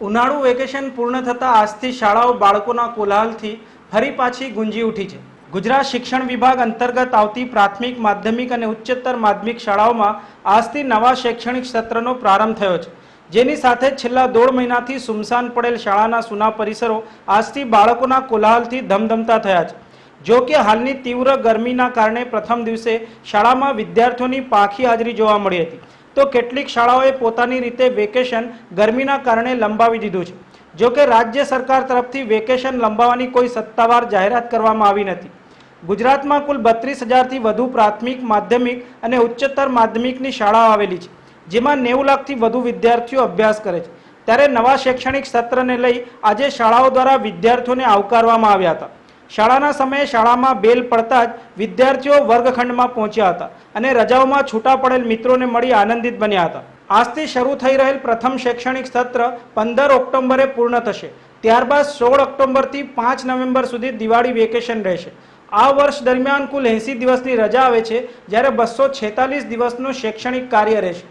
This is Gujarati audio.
ઉનાળુ વેકેશન પૂર્ણ થતાં આજથી શાળાઓ બાળકોના કોલાહલથી ફરી પાછી ગુંજી ઉઠી છે. ગુજરાત શિક્ષણ વિભાગ અંતર્ગત આવતી પ્રાથમિક, માધ્યમિક અને ઉચ્ચતર માધ્યમિક શાળાઓમાં આજથી નવા શૈક્ષણિક સત્રનો પ્રારંભ થયો છે. જેની સાથે છેલ્લા દોઢ મહિનાથી સુમસાન પડેલ શાળાના સુના પરિસરો આજથી બાળકોના કોલાહલથી ધમધમતા થયા છે. જો કે હાલની તીવ્ર ગરમીના કારણે પ્રથમ દિવસે શાળામાં વિદ્યાર્થીઓની પાખી હાજરી જોવા મળી હતી. તો કેટલીક શાળાઓએ પોતાની રીતે વેકેશન ગરમીના કારણે લંબાવી દીધું છે. જો કે રાજ્ય સરકાર તરફથી વેકેશન લંબાવવાની કોઈ સત્તાવાર જાહેરાત કરવામાં આવી નથી. ગુજરાતમાં કુલ બત્રીસ હજારથી વધુ પ્રાથમિક, માધ્યમિક અને ઉચ્ચતર માધ્યમિકની શાળાઓ આવેલી છે, જેમાં નેવું લાખથી વધુ વિદ્યાર્થીઓ અભ્યાસ કરે છે. ત્યારે નવા શૈક્ષણિક સત્રને લઈ આજે શાળાઓ દ્વારા વિદ્યાર્થીઓને આવકારવામાં આવ્યા હતા. શાળાના સમયે શાળામાં બેલ પડતા જ વિદ્યાર્થીઓ વર્ગખંડમાં પહોંચ્યા હતા અને રજાઓમાં છૂટા પડેલ મિત્રોને મળી આનંદિત બન્યા હતા. આજથી શરૂ થઈ રહેલ પ્રથમ શૈક્ષણિક સત્ર પંદર ઓક્ટોબરે પૂર્ણ થશે. ત્યારબાદ સોળ ઓક્ટોબરથી પાંચ નવેમ્બર સુધી દિવાળી વેકેશન રહેશે. આ વર્ષ દરમિયાન કુલ એંસી દિવસની રજા આવે છે, જ્યારે બસો છેતાલીસ દિવસનું શૈક્ષણિક કાર્ય રહેશે.